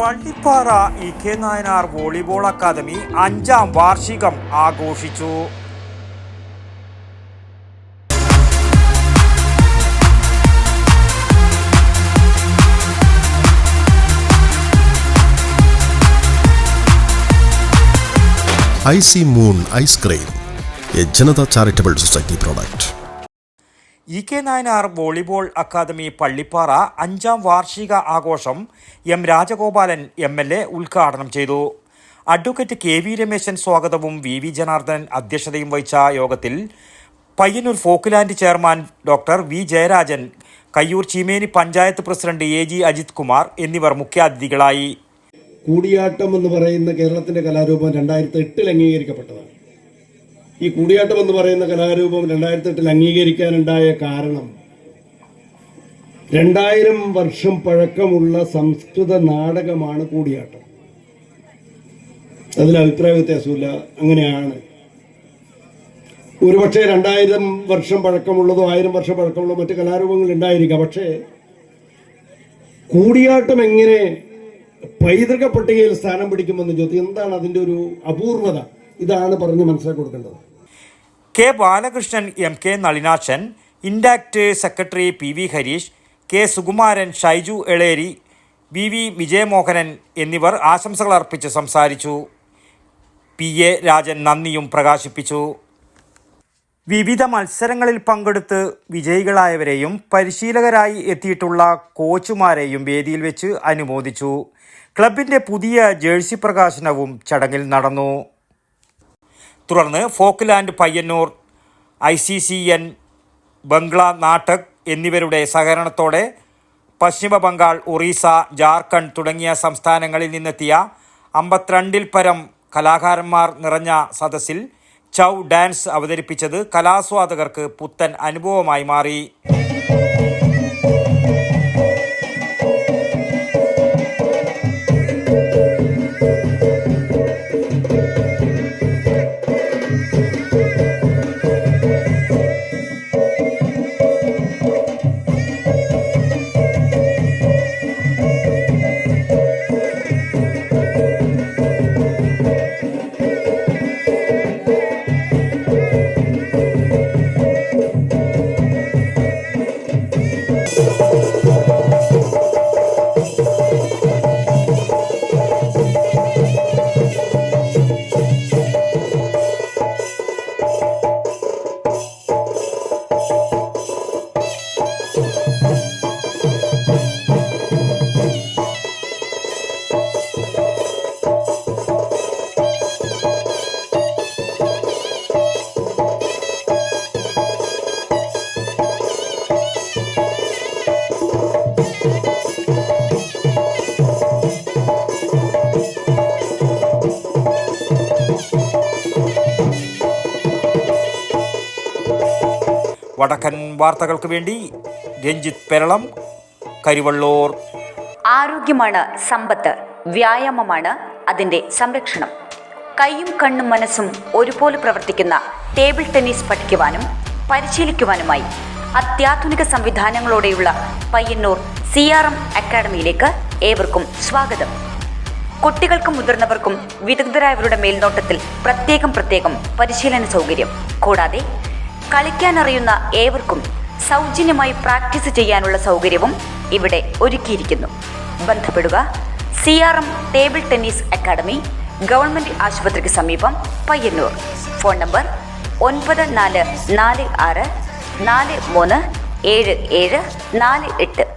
Pallippara E K Nayanar volleyball academy അഞ്ചാം വാർഷികം ആഘോഷിച്ചു. I C moon ice cream a Janata charitable society product. E K Nayanar volleyball academy Pallippara അഞ്ചാം വാർഷിക ആഘോഷം M Rajagopalan M L A ഉദ്ഘാടനം ചെയ്തു. Advocate K V Rameshan സ്വാഗതവും V V Janardhanan അധ്യക്ഷതയും വഹിച്ച യോഗത്തിൽ Payyanur Folkland chairman doctor V Jayarajan Kayyur Cheemeni panchayat president A G Ajith Kumar എന്നിവർ മുഖ്യാതിഥികളായി. കൂടിയാട്ടം എന്ന് പറയുന്ന കേരളത്തിന്റെ കലാരൂപം രണ്ടായിരത്തി എട്ടിൽ അംഗീകരിക്കപ്പെട്ടതാണ്. ഈ കൂടിയാട്ടം എന്ന് പറയുന്ന കലാരൂപം രണ്ടായിരത്തി എട്ടിൽ അംഗീകരിക്കാനുണ്ടായ കാരണം രണ്ടായിരം വർഷം പഴക്കമുള്ള സംസ്കൃത നാടകമാണ് കൂടിയാട്ടം. അതിൽ അഭിപ്രായ വ്യത്യാസമില്ല. അങ്ങനെയാണ്. ഒരുപക്ഷെ രണ്ടായിരം വർഷം പഴക്കമുള്ളതോ ആയിരം വർഷം പഴക്കമുള്ളതോ മറ്റു കലാരൂപങ്ങൾ ഉണ്ടായിരിക്കാം. പക്ഷേ കൂടിയാട്ടം എങ്ങനെ പൈതൃക പട്ടികയിൽ സ്ഥാനം പിടിക്കുമെന്ന് ചോദ്യം എന്താണ് അതിന്റെ ഒരു അപൂർവത? ഇതാണ് പറഞ്ഞ് മനസ്സിലാക്കി കൊടുക്കേണ്ടത്. K Balakrishnan M K Nalinakshan INTACH secretary P V Harish K Sukumaran Shaiju Eleri V V Vijayamohanan എന്നിവർ ആശംസകൾ അർപ്പിച്ച് സംസാരിച്ചു. പി എ രാജൻ നന്ദിയും പ്രകാശിപ്പിച്ചു. വിവിധ മത്സരങ്ങളിൽ പങ്കെടുത്ത് വിജയികളായവരെയും പരിശീലകരായി എത്തിയിട്ടുള്ള കോച്ചുമാരെയും വേദിയിൽ വെച്ച് അനുമോദിച്ചു. ക്ലബിന്റെ പുതിയ ജേഴ്സി പ്രകാശനവും ചടങ്ങിൽ നടന്നു. തുടർന്ന് Folkland Payyanur I C C N Bangla Natak എന്നിവരുടെ സഹകരണത്തോടെ പശ്ചിമ ബംഗാൾ ഒറീസ ജാർഖണ്ഡ് തുടങ്ങിയ സംസ്ഥാനങ്ങളിൽ നിന്നെത്തിയ അമ്പത്തിരണ്ടിൽ പരം കലാകാരന്മാർ നിറഞ്ഞ സദസ്സിൽ ചൗ ഡാൻസ് അവതരിപ്പിച്ചത് കലാസ്വാദകർക്ക് പുത്തൻ അനുഭവമായി മാറി. വടക്കൻ വാർത്തകൾക്ക് വേണ്ടി രഞ്ജിത്ത് പെരളം കരിവള്ളൂർ. ആരോഗ്യമാണ് സമ്പത്ത് വ്യായാമമാണ് അതിന്റെ സംരക്ഷണം. കൈയും കണ്ണും മനസ്സും ഒരുപോലെ പ്രവർത്തിക്കുന്ന ടേബിൾ ടെന്നീസ് പഠിക്കുവാനും പരിശീലിക്കുവാനുമായി അത്യാധുനിക സംവിധാനങ്ങളോടെയുള്ള പയ്യന്നൂർ സി ആർ എം അക്കാഡമിയിലേക്ക് ഏവർക്കും സ്വാഗതം. കുട്ടികൾക്കും മുതിർന്നവർക്കും വിദഗ്ധരായവരുടെ മേൽനോട്ടത്തിൽ പ്രത്യേകം പ്രത്യേകം പരിശീലന സൗകര്യം. കൂടാതെ കളിക്കാനറിയുന്ന ഏവർക്കും സൗജന്യമായി പ്രാക്ടീസ് ചെയ്യാനുള്ള സൗകര്യവും ഇവിടെ ഒരുക്കിയിരിക്കുന്നു. ബന്ധപ്പെടുക. C R M table tennis academy government ആശുപത്രിക്ക് സമീപം പയ്യന്നൂർ. ഫോൺ നമ്പർ ഒൻപത് നാല് നാല് ആറ് നാല് മൂന്ന് ഏഴ് ഏഴ് നാല് എട്ട്.